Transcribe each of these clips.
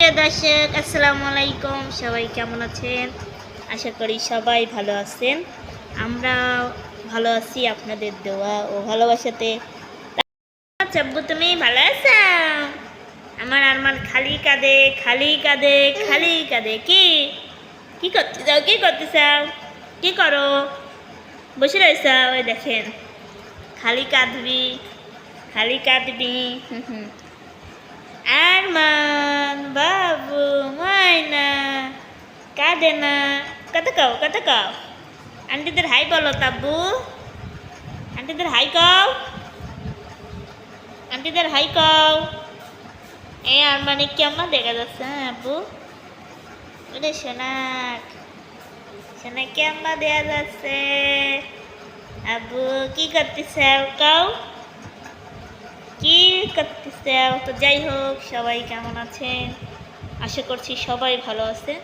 দর্শক, আসসালামু আলাইকুম। সবাই কেমন আছেন? আশা করি সবাই ভালো আছেন। আমরা ভালো আছি, আপনাদের দেওয়া ও ভালোবাসাতে। চাব্বু, তুমি ভালো আছো? আমার আমার খালি কাঁদে খালি কাঁদে খালি কাঁদে। কি? কি করতে চাও? কি করতে চাও? কি করো? বসে রয়েছ? ওই দেখেন। খালি কাঁদবি খালি কাঁদবি। হুম হুম। আরমান বাবু মায়না কাঁদে না কত কাও কত কাও আন্টিদের হাই বলো তাব্বু আন্টিদের হাই কাও। আন্টিদের হাই কও। কাও এই আরমানে কেমন দেখা যাচ্ছে হ্যাঁ আব্বু ওরে সোনাক। সোনা কেমন দেখা যাচ্ছে? আব্বু কি করতেছে? কাও। কি করতেছে? তো যাই হোক, সবাই কেমন আছেন? আশা করছি সবাই ভালো আছে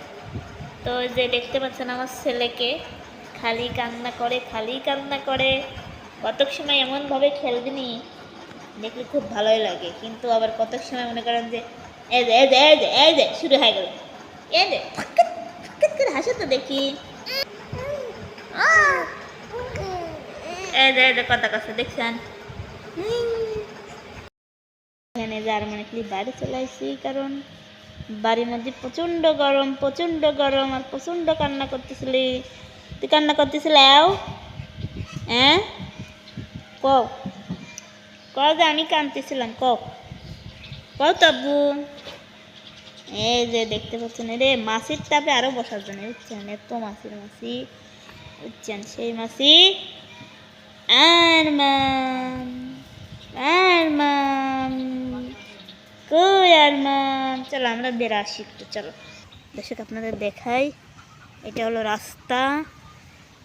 তো যে দেখতে পাচ্ছেন আমার ছেলেকে, খালি কান্না করে, খালি কান্না করে। কতক সময় এমনভাবে খেলবিনি দেখলে খুব ভালোই লাগে। কিন্তু আবার কতক সময় মনে করেন যে যে, এই যে শুরু হয়ে গেল। ফাক্কাত করে হাসে তো দেখি। এই যে কথা কথা দেখছেন? এখানে জার্মানিকলি বাড়ি চলে আসছি কারণ বাড়ির মধ্যে প্রচণ্ড গরম প্রচণ্ড গরম আর প্রচণ্ড কান্না করতেছিলি। তুই কান্না করতেছিলাও হ্যাঁ? কও কও যে আমি কাঁদতেছিলাম কও কও তব্বু এই যে দেখতে পাচ্ছেন রে মাসির তাপে আরও বসার জন্য বুঝছেন এত মাসির মাসি বুঝছেন সেই মাসি। আর মান আরমান। কই আরমান? চলো, আমরা বেরা আসি একটু, চলো। দর্শক, আপনাদের দেখাই। এটা হলো রাস্তা।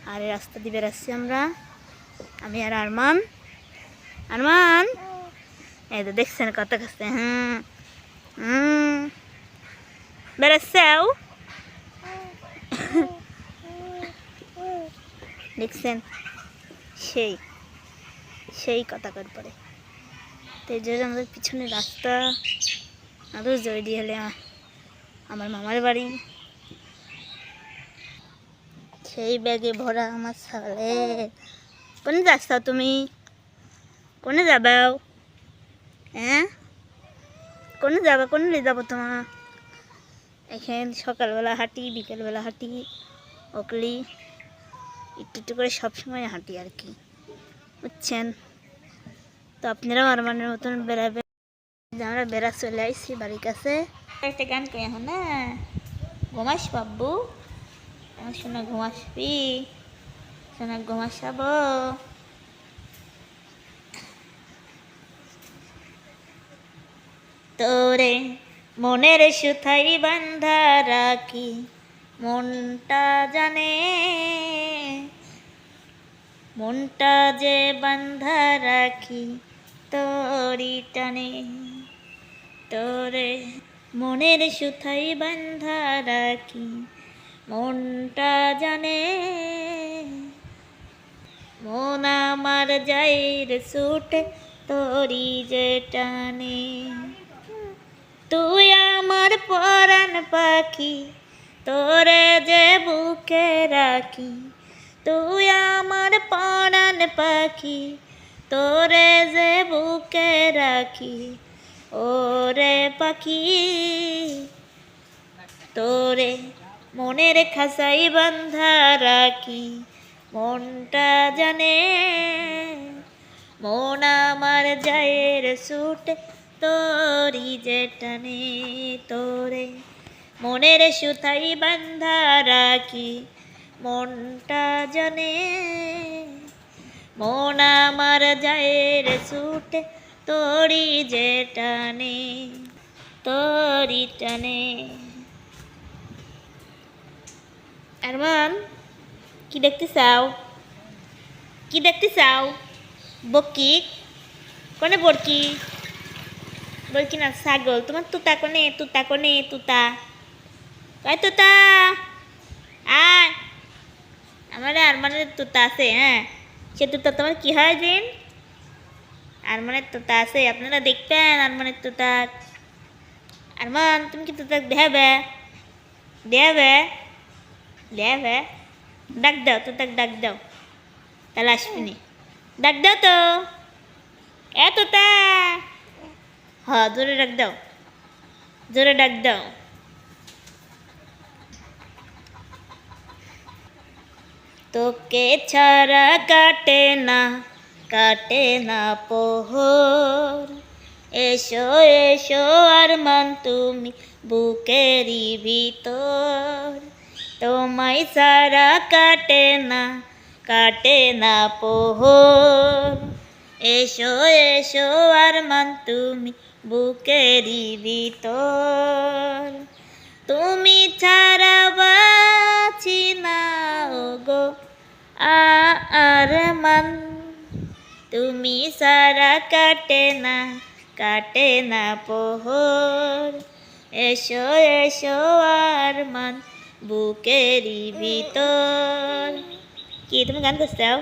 আর এই রাস্তা দিয়ে বেরাচ্ছি আমরা। আমি আর আরমান। আরমান? এই তো দেখছেন কত কাছে হ্যাঁ। হুম। বেরাচ্ছেও দেখছেন? সেই সেই কথা পরে। এই আমাদের পিছনে রাস্তা। আরও জড়ি হলে আমার মামার বাড়ি। সেই ব্যাগে ভরা আমার সালে। কোনে যাচ্ছ তুমি? কোনে যাবাও হ্যাঁ কোনে যাবা? কোনে নিয়ে যাব তোমার এখানে সকালবেলা হাঁটি, বিকেলবেলা হাঁটি ওকলি একটু একটু করে সবসময় হাঁটি আর কি। বুঝছেন? তো আপনারাও আর মনের মতন বেড়াবেন যে আমরা বেড়া চলে আসছি বাড়ির কাছে। একটা গান কই এখন, না? ঘুমাস বাব্বু আমার শোনা ঘুমাসবি। শোনা ঘুমাসাবো। তোরে মনের সুথাই বান্ধা রাখি, মনটা জানে। মনটা যে বান্ধা রাখি তোরি টানে, তোরে মনের সুথাই বান্ধা রাখি, মনটা জানে। মন আমার যাইর সুটে তোরি যে টানে। তুই আমার পরাণ পাখি, তোরে যে বুকে রাখি, তুই আমার পরাণ পাখি তোরে যে বুকে রাখি, ওরে পাখি, তোরে মনের খাসাই বান্ধা রাখি। মনটা জানে, মন আমার যায়ের সুট তোরি যেটানে তোরে মনের সুথাই বান্ধা রাখি। মনটা জানে মন আমার যায়ের সুট তোরি যেটানে তোরি টানে। আরমান, কি দেখতে চাও? কি দেখতে চাও? বকি? কোনে বরকি? বলকি না, ছাগল। তোমার তুতা কোনে? তুতা কোনে? তুতা। কয় তুতা? আয়। আমার আরমানের তুতা আছে হ্যাঁ। সে তুতা তোমার কি হয় দিন আরমানের তুতা আছে, আপনারা দেখবেন আরমানের তুতা। আরমান, তুমি কি তোতাক দেখাবে? দেখাবে? দেখাবে? ডাক দাও, তোতাক ডাক দাও। তাহলে আসবি নি। ডাক দাও তো। এ তোতা! হ্যাঁ জোরে ডাক দাও। জোরে ডাক দাও। তোকে ছাড়া কাটে না কাটে না পোহর। এসো এসো আর মান তুমি বুকেরই ভিতর। তোমায় সারা কাটে না কাটে না পোহর। এসো এসো আর মান তুমি বুকেরই ভিতর। তুমি ছাড়া আ- আর মান তুমি সারা কাটে না কাটে না পোহর এসো এসো আর মান বুকেরই ভিতর কি তুমি গান করতে চাও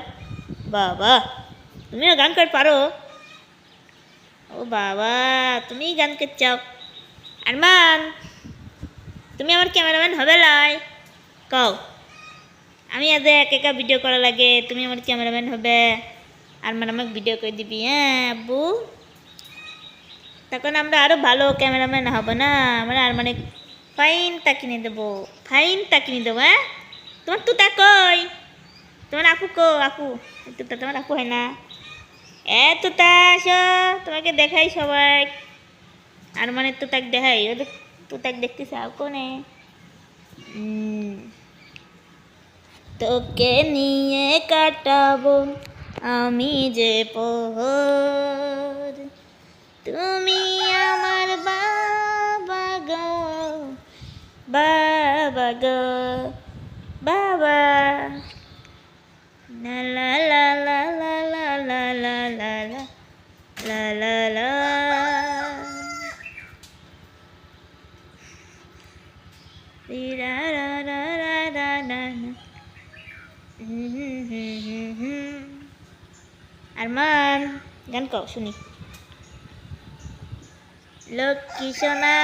বাবা তুমিও গান করতে পারো ও বাবা তুমি গান করতে চাও আরমান তুমি আমার ক্যামেরাম্যান হবে লাই কও আমি আজ এক একা ভিডিও করা লাগে। তুমি আমার ক্যামেরাম্যান হবে। আর মানে আমাকে ভিডিও করে দিবি হ্যাঁ আব্বু? তখন আমরা আরও ভালো ক্যামেরাম্যান হব না? আমরা আর মানে ফাইনটা কিনে দেবো। ফাইনটা কিনে দেবো হ্যাঁ? তোমার তুতা কই? তোমার আপু কো আপু তুতা তোমার আপু হয় না। এ তুতা, আসো, তোমাকে দেখাই সবাই। আর মানে তুতাক দেখাই, ওদের তুতাক দেখতেছে আর কোনে? তোকে নিয়ে কাটাবো আমি যে পোহর তুমি আমার বাবা গো বাবা গো বাবা লা লা লা লা লা লা লা লা লা লা লা রি রা রা রা রা রা রা রা। হুম হুম হুম হুম হুম। আরমান, গান কও, শুনি। লক্ষ্মী সোনা,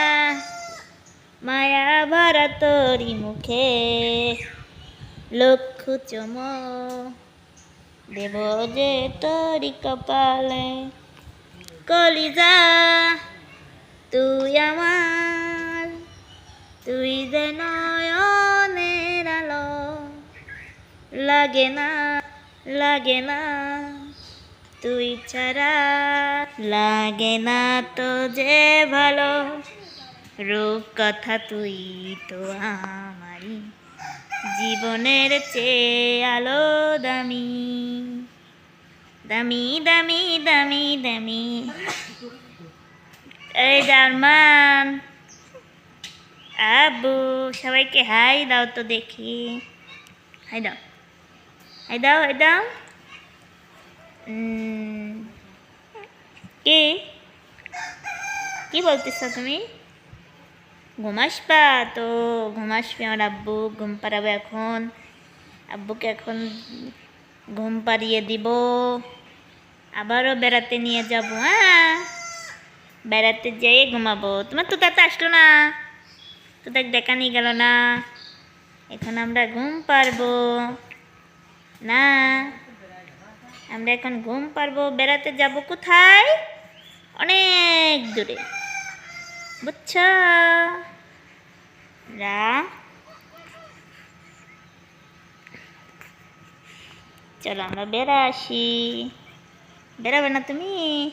মায়া ভরা তোরি মুখে লক্ষ চম দেব যে তোরি কপালে। কলিজা, তুই আমার, তুই যে লাগে না লাগে না, তুই ছাড়া লাগে না তো যে ভালো। রূপ কথা তুই তো আমারই, জীবনের চেয়ে আলো দামি। দামি দামি দামি দামি। এই জার্মান, আব্বু, সবাইকে হাই দাও তো দেখি। হাই দাও। হাই দাও হাই দাও কি কি বলতেছ তুমি ঘুমাসবা তো ঘুমাসবে আমার আব্বু ঘুম পাড়াবে এখন আব্বুকে এখন ঘুম পাড়িয়ে দিব আবারও বেড়াতে নিয়ে যাব হ্যাঁ বেড়াতে যেয়ে ঘুমাবো তোমার তো তাতে আসলো না তো দেখ দেখা নিয়ে গেল না এখন আমরা ঘুম পারব না, আমরা এখন ঘুম পারব বেড়াতে যাব কোথায়? অনেক দূরে। বুঝছ? রা। চলো আমরা বেড়া আসি। বেড়াবে না তুমি?